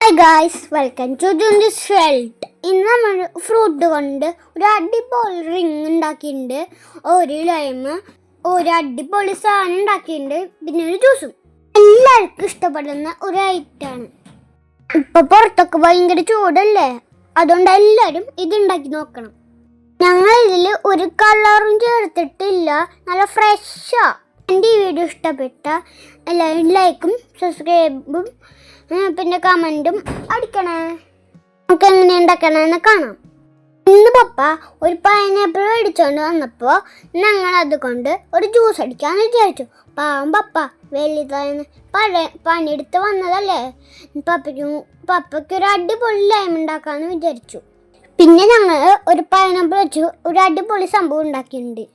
Hi guys welcome to ജുൻസ് ഫെൽറ്റ് ഇന്ന് നമ്മൾ ഫ്രൂട്ട് കൊണ്ട് ഒരു അടിപൊളി റിങ് ഉണ്ടാക്കിയിട്ടുണ്ട്. ഒരു ലൈമ് ഒരു അടിപൊളി സാധനം ഉണ്ടാക്കിയിട്ടുണ്ട്. പിന്നെ ഒരു ജ്യൂസും എല്ലാവർക്കും ഇഷ്ടപ്പെടുന്ന ഒരു ഐറ്റാണ് ഇപ്പം പുറത്തൊക്കെ ഭയങ്കര ചൂടല്ലേ? അതുകൊണ്ട് എല്ലാവരും ഇത് ഉണ്ടാക്കി നോക്കണം. ഞങ്ങൾ ഇതിൽ ഒരു കളറും ചേർത്തിട്ടില്ല. നല്ല ഫ്രഷാ എന്റെ ഈ വീഡിയോ ഇഷ്ടപ്പെട്ട എല്ലാവരും ലൈക്കും സബ്സ്ക്രൈബും പിന്നെ കമന്റും അടിക്കണേ. നമുക്ക് എങ്ങനെ ഉണ്ടാക്കണമെന്ന് കാണാം. ഇന്ന് പപ്പ ഒരു പൈനാപ്പിൾ മേടിച്ചുകൊണ്ട് വന്നപ്പോൾ ഞങ്ങൾ അതുകൊണ്ട് ഒരു ജ്യൂസ് അടിക്കാൻ വിചാരിച്ചു. പാവം പപ്പ വലുതായെന്ന് പഴയ പണിയെടുത്ത് വന്നതല്ലേ? പപ്പയ്ക്കും പപ്പയ്ക്ക് ഒരു അടിപൊളി ലൈം ഉണ്ടാക്കാമെന്ന് വിചാരിച്ചു. പിന്നെ ഞങ്ങൾ ഒരു പൈനാപ്പിൾ വെച്ച് ഒരു അടിപൊളി സംഭവം ഉണ്ടാക്കിയിട്ടുണ്ട്.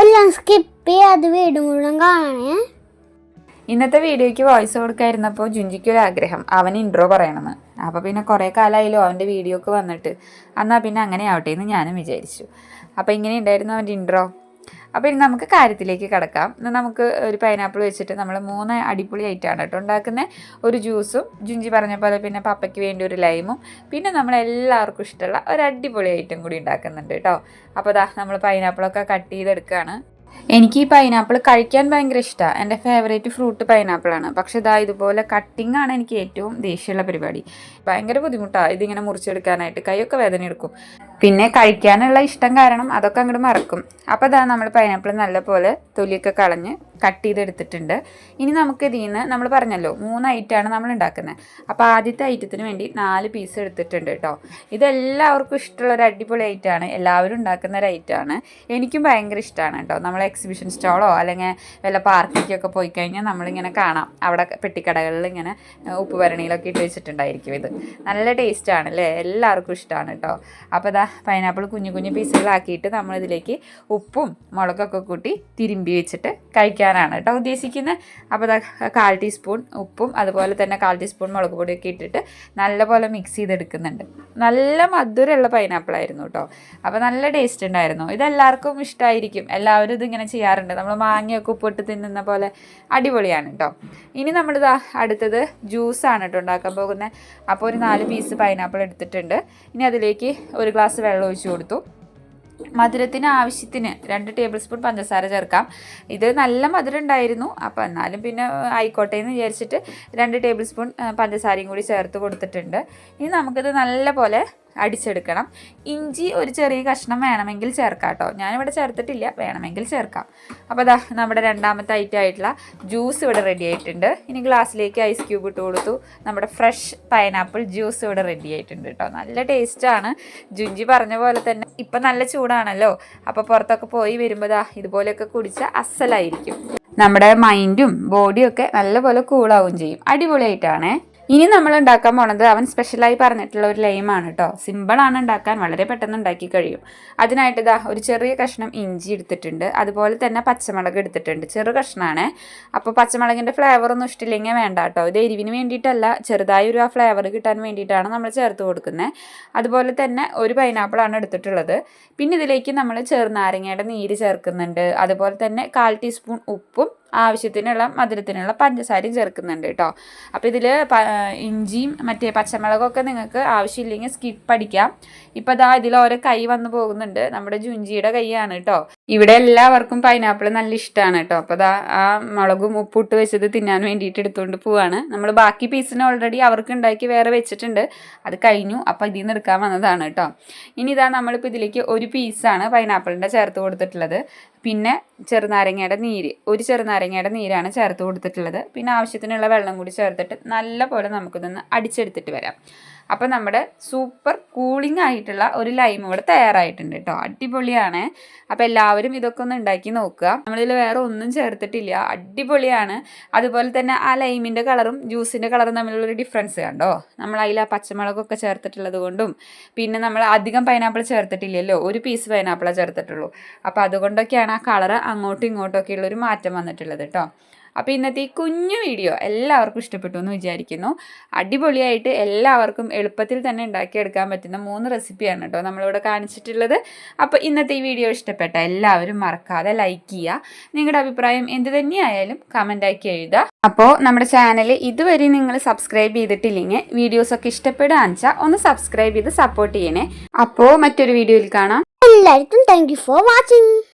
എല്ലാം സ്കിപ്പ് ചെയ്യാതെ വീട് മുഴുവൻ കാണണേ. ഇന്നത്തെ വീഡിയോയ്ക്ക് വോയിസ് കൊടുക്കായിരുന്നപ്പോൾ ജുഞ്ചിക്ക് ഒരു ആഗ്രഹം അവൻ ഇൻട്രോ പറയണമെന്ന് അപ്പോൾ പിന്നെ കുറേ കാലമായാലും അവന്റെ വീഡിയോക്ക് വന്നിട്ട്. എന്നാൽ പിന്നെ അങ്ങനെ ആവട്ടെ എന്ന് ഞാനും വിചാരിച്ചു. അപ്പോൾ ഇങ്ങനെ ഉണ്ടായിരുന്നു അവന്റെ ഇൻട്രോ അപ്പോൾ ഇനി നമുക്ക് കാര്യത്തിലേക്ക് കിടക്കാം. നമുക്ക് ഒരു പൈനാപ്പിൾ വെച്ചിട്ട് നമ്മൾ മൂന്ന് അടിപൊളി ഐറ്റമാണ് കേട്ടോ ഉണ്ടാക്കുന്നത് ഒരു ജ്യൂസും ജുഞ്ചി പറഞ്ഞ പോലെ പിന്നെ പപ്പയ്ക്ക് വേണ്ടി ഒരു ലൈമും പിന്നെ നമ്മൾ എല്ലാവർക്കും ഇഷ്ടമുള്ള ഒരു അടിപൊളി ഐറ്റം കൂടി ഉണ്ടാക്കുന്നുണ്ട് കേട്ടോ. അപ്പോൾ അതാ നമ്മൾ പൈനാപ്പിളൊക്കെ കട്ട് ചെയ്തെടുക്കുകയാണ് എനിക്ക് ഈ പൈനാപ്പിൾ കഴിക്കാൻ ഭയങ്കര ഇഷ്ടമാണ് എന്റെ ഫേവറേറ്റ് ഫ്രൂട്ട് പൈനാപ്പിളാണ് പക്ഷേ ഇതാ ഇതുപോലെ കട്ടിംഗ് ആണ് എനിക്ക് ഏറ്റവും ദേഷ്യമുള്ള പരിപാടി. ഭയങ്കര ബുദ്ധിമുട്ടാണ് ഇതിങ്ങനെ മുറിച്ചെടുക്കാനായിട്ട് കൈയൊക്കെ വേദന എടുക്കും പിന്നെ കഴിക്കാനുള്ള ഇഷ്ടം കാരണം അതൊക്കെ അങ്ങോട്ട് മറക്കും. അപ്പോൾ ഇതാ നമ്മൾ പൈനാപ്പിൾ നല്ലപോലെ തൊലിയൊക്കെ കളഞ്ഞ് കട്ട് ചെയ്തെടുത്തിട്ടുണ്ട്. ഇനി നമുക്ക് ഇതിൽ നിന്ന് നമ്മൾ പറഞ്ഞല്ലോ മൂന്ന് ഐറ്റമാണ് നമ്മൾ ഉണ്ടാക്കുന്നത് അപ്പോൾ ആദ്യത്തെ ഐറ്റത്തിന് വേണ്ടി നാല് പീസ് എടുത്തിട്ടുണ്ട് കേട്ടോ ഇതെല്ലാവർക്കും ഇഷ്ടമുള്ള ഒരു അടിപൊളി ഐറ്റമാണ് എല്ലാവരും ഉണ്ടാക്കുന്ന ഒരു ഐറ്റമാണ് എനിക്കും ഭയങ്കര ഇഷ്ടമാണ് കേട്ടോ നമ്മൾ എക്സിബിഷൻ സ്റ്റോളോ അല്ലെങ്കിൽ വല്ല പാർക്കിലേക്കൊക്കെ പോയി കഴിഞ്ഞാൽ നമ്മളിങ്ങനെ കാണാം. അവിടെ പെട്ടിക്കടകളിൽ ഇങ്ങനെ ഉപ്പ് ഭരണിയിലൊക്കെ ഇട്ട് വെച്ചിട്ടുണ്ടായിരിക്കും ഇത്. നല്ല ടേസ്റ്റാണ് അല്ലേ എല്ലാവർക്കും ഇഷ്ടമാണ് കേട്ടോ അപ്പോൾ ഇതാ പൈനാപ്പിൾ കുഞ്ഞു കുഞ്ഞു പീസുകളാക്കിയിട്ട് നമ്മളിതിലേക്ക് ഉപ്പും മുളകൊക്കെ കൂട്ടി തിരുമ്പി വെച്ചിട്ട് കഴിക്കാനാണ് കേട്ടോ ഉദ്ദേശിക്കുന്നത്. അപ്പോൾ കാൽ ടീസ്പൂൺ ഉപ്പും അതുപോലെ തന്നെ കാൽ ടീസ്പൂൺ മുളക് പൊടിയൊക്കെ ഇട്ടിട്ട് നല്ലപോലെ മിക്സ് ചെയ്തെടുക്കുന്നുണ്ട്. നല്ല മധുരമുള്ള പൈനാപ്പിൾ ആയിരുന്നു കേട്ടോ. അപ്പോൾ നല്ല ടേസ്റ്റ് ഉണ്ടായിരുന്നു. ഇതെല്ലാവർക്കും ഇഷ്ടമായിരിക്കും എല്ലാവരും ഇതിങ്ങനെ ചെയ്യാറുണ്ട്. നമ്മൾ മാങ്ങയൊക്കെ ഉപ്പിട്ട് തിന്നുന്ന പോലെ അടിപൊളിയാണ് കേട്ടോ. ഇനി നമ്മളിതാ അടുത്തത് ജ്യൂസാണ് കേട്ടോ ഉണ്ടാക്കാൻ പോകുന്നത്. അപ്പോൾ ഒരു നാല് പീസ് പൈനാപ്പിൾ എടുത്തിട്ടുണ്ട്. ഇനി അതിലേക്ക് ഒരു ഗ്ലാസ് വെള്ളം ഒഴിച്ചു കൊടുത്തു. മധുരത്തിന് ആവശ്യത്തിന് രണ്ട് ടേബിൾ സ്പൂൺ പഞ്ചസാര ചേർക്കാം. ഇത് നല്ല മധുരം ഉണ്ടായിരുന്നു. അപ്പോൾ എന്നാലും പിന്നെ ആയിക്കോട്ടെ എന്ന് വിചാരിച്ചിട്ട് രണ്ട് ടേബിൾ സ്പൂൺ പഞ്ചസാരയും കൂടി ചേർത്ത് കൊടുത്തിട്ടുണ്ട്. ഇനി നമുക്കിത് നല്ല പോലെ അടിച്ചെടുക്കണം. ഇഞ്ചി ഒരു ചെറിയ കഷ്ണം വേണമെങ്കിൽ ചേർക്കാം കേട്ടോ. ഞാനിവിടെ ചേർത്തിട്ടില്ല വേണമെങ്കിൽ ചേർക്കാം. അപ്പോൾ അതാ നമ്മുടെ രണ്ടാമത്തെ ഐറ്റം ആയിട്ടുള്ള ജ്യൂസ് ഇവിടെ റെഡി ആയിട്ടുണ്ട്. ഇനി ഗ്ലാസ്സിലേക്ക് ഐസ് ക്യൂബ് ഇട്ട് കൊടുത്തു. നമ്മുടെ ഫ്രഷ് പൈനാപ്പിൾ ജ്യൂസ് ഇവിടെ റെഡി ആയിട്ടുണ്ട് കേട്ടോ. നല്ല ടേസ്റ്റാണ് ജുഞ്ചി പറഞ്ഞ പോലെ തന്നെ ഇപ്പം നല്ല ചൂടാണല്ലോ. അപ്പോൾ പുറത്തൊക്കെ പോയി വരുമ്പോൾ ഇതുപോലെയൊക്കെ കുടിച്ചാൽ അസലായിരിക്കും. നമ്മുടെ മൈൻഡും ബോഡിയും ഒക്കെ നല്ലപോലെ കൂളാവും ചെയ്യും. അടിപൊളിയായിട്ടാണേ. ഇനി നമ്മൾ ഉണ്ടാക്കാൻ പോണത് അവൻ സ്പെഷ്യലായി പറഞ്ഞിട്ടുള്ള ഒരു ലൈമാണ് കേട്ടോ സിമ്പിളാണ് ഉണ്ടാക്കാൻ വളരെ പെട്ടെന്ന് ഉണ്ടാക്കി കഴിയും. അതിനായിട്ട് ഇതാ ഒരു ചെറിയ കഷ്ണം ഇഞ്ചി എടുത്തിട്ടുണ്ട്. അതുപോലെ തന്നെ പച്ചമുളക് എടുത്തിട്ടുണ്ട്. ചെറു കഷ്ണമാണ് അപ്പോൾ പച്ചമുളകിന്റെ ഫ്ലേവർ ഒന്നും ഇഷ്ടമില്ലെങ്കിൽ വേണ്ട കേട്ടോ ഇത് എരിവിന് വേണ്ടിയിട്ടല്ല ചെറുതായി ഒരു ആ ഫ്ലേവർ കിട്ടാൻ വേണ്ടിയിട്ടാണ് നമ്മൾ ചേർത്ത് കൊടുക്കുന്നത് അതുപോലെ തന്നെ ഒരു പൈനാപ്പിളാണ് എടുത്തിട്ടുള്ളത്. പിന്നെ ഇതിലേക്ക് നമ്മൾ ചെറുനാരങ്ങയുടെ നീര് ചേർക്കുന്നുണ്ട്. അതുപോലെ തന്നെ കാൽ ടീസ്പൂൺ ഉപ്പും ആവശ്യത്തിനുള്ള മധുരത്തിനുള്ള പഞ്ചസാരയും ചേർക്കുന്നുണ്ട് കേട്ടോ. അപ്പോൾ ഇതിൽ ഇഞ്ചിയും മറ്റേ പച്ചമുളകൊക്കെ നിങ്ങൾക്ക് ആവശ്യമില്ലെങ്കിൽ സ്കിപ്പ് അടിക്കാം. ഇപ്പോൾ ദാ ഇതിൽ ഓരോ കൈ വന്നു പോകുന്നുണ്ട്. നമ്മുടെ ജുഞ്ചിയുടെ കൈയാണ് കേട്ടോ. ഇവിടെ എല്ലാവർക്കും പൈനാപ്പിൾ നല്ല ഇഷ്ടമാണ് കേട്ടോ അപ്പോൾ അതാ ആ മുളകും ഉപ്പിട്ട് വെച്ചത് തിന്നാൻ വേണ്ടിയിട്ട് എടുത്തുകൊണ്ട് പോവാണ്. നമ്മൾ ബാക്കി പീസിന് ഓൾറെഡി അവർക്ക് ഉണ്ടാക്കി വേറെ വെച്ചിട്ടുണ്ട്. അത് കഴിഞ്ഞു. അപ്പോൾ ഇതിൽ നിന്ന് എടുക്കാൻ വന്നതാണ് കേട്ടോ ഇനി ഇതാ നമ്മളിപ്പോൾ ഇതിലേക്ക് ഒരു പീസാണ് പൈനാപ്പിളിന്റെ ചേർത്ത് കൊടുത്തിട്ടുള്ളത്. പിന്നെ ചെറുനാരങ്ങയുടെ നീര്. ഒരു ചെറുനാരങ്ങയുടെ നീരാണ് ചേർത്ത് കൊടുത്തിട്ടുള്ളത്. പിന്നെ ആവശ്യത്തിനുള്ള വെള്ളം കൂടി ചേർത്തിട്ട് നല്ല പോലെ നമുക്കിതൊന്ന് അടിച്ചെടുത്തിട്ട് വരാം. അപ്പോൾ നമ്മുടെ സൂപ്പർ കൂളിംഗ് ആയിട്ടുള്ള ഒരു ലൈം ഇവിടെ തയ്യാറായിട്ടുണ്ട് കേട്ടോ അടിപൊളിയാണ്. അപ്പോൾ എല്ലാവരും ഇതൊക്കെ ഒന്ന് ഉണ്ടാക്കി നോക്കുക. നമ്മളിൽ വേറെ ഒന്നും ചേർത്തിട്ടില്ല. അടിപൊളിയാണ്. അതുപോലെ തന്നെ ആ ലൈമിന്റെ കളറും ജ്യൂസിന്റെ കളറും തമ്മിലുള്ളൊരു ഡിഫറൻസ് കണ്ടോ? നമ്മൾ അതിൽ ആ പച്ചമുളകൊക്കെ ചേർത്തിട്ടുള്ളത് കൊണ്ടും പിന്നെ നമ്മൾ അധികം പൈനാപ്പിൾ ചേർത്തിട്ടില്ലല്ലോ. ഒരു പീസ് പൈനാപ്പിളാണ് ചേർത്തിട്ടുള്ളൂ. അപ്പോൾ അതുകൊണ്ടൊക്കെയാണ് ആ കളർ അങ്ങോട്ടും ഇങ്ങോട്ടും ഒക്കെയുള്ളൊരു മാറ്റം വന്നിട്ടുള്ളത് കേട്ടോ അപ്പോൾ ഇന്നത്തെ ഈ കുഞ്ഞു വീഡിയോ എല്ലാവർക്കും ഇഷ്ടപ്പെട്ടു എന്ന് വിചാരിക്കുന്നു. അടിപൊളിയായിട്ട് എല്ലാവർക്കും എളുപ്പത്തിൽ തന്നെ ഉണ്ടാക്കിയെടുക്കാൻ പറ്റുന്ന മൂന്ന് റെസിപ്പിയാണ് കേട്ടോ നമ്മളിവിടെ കാണിച്ചിട്ടുള്ളത്. അപ്പോൾ ഇന്നത്തെ ഈ വീഡിയോ ഇഷ്ടപ്പെട്ട എല്ലാവരും മറക്കാതെ ലൈക്ക് ചെയ്യുക. നിങ്ങളുടെ അഭിപ്രായം എന്ത് തന്നെയായാലും കമന്റാക്കി എഴുതുക. അപ്പോൾ നമ്മുടെ ചാനൽ ഇതുവരെ നിങ്ങൾ സബ്സ്ക്രൈബ് ചെയ്തിട്ടില്ലെങ്കിൽ വീഡിയോസൊക്കെ ഇഷ്ടപ്പെടുകയാണെന്ന് വെച്ചാൽ ഒന്ന് സബ്സ്ക്രൈബ് ചെയ്ത് സപ്പോർട്ട് ചെയ്യണേ. അപ്പോൾ മറ്റൊരു വീഡിയോയിൽ കാണാം. എല്ലാവർക്കും താങ്ക് ഫോർ വാച്ചിങ്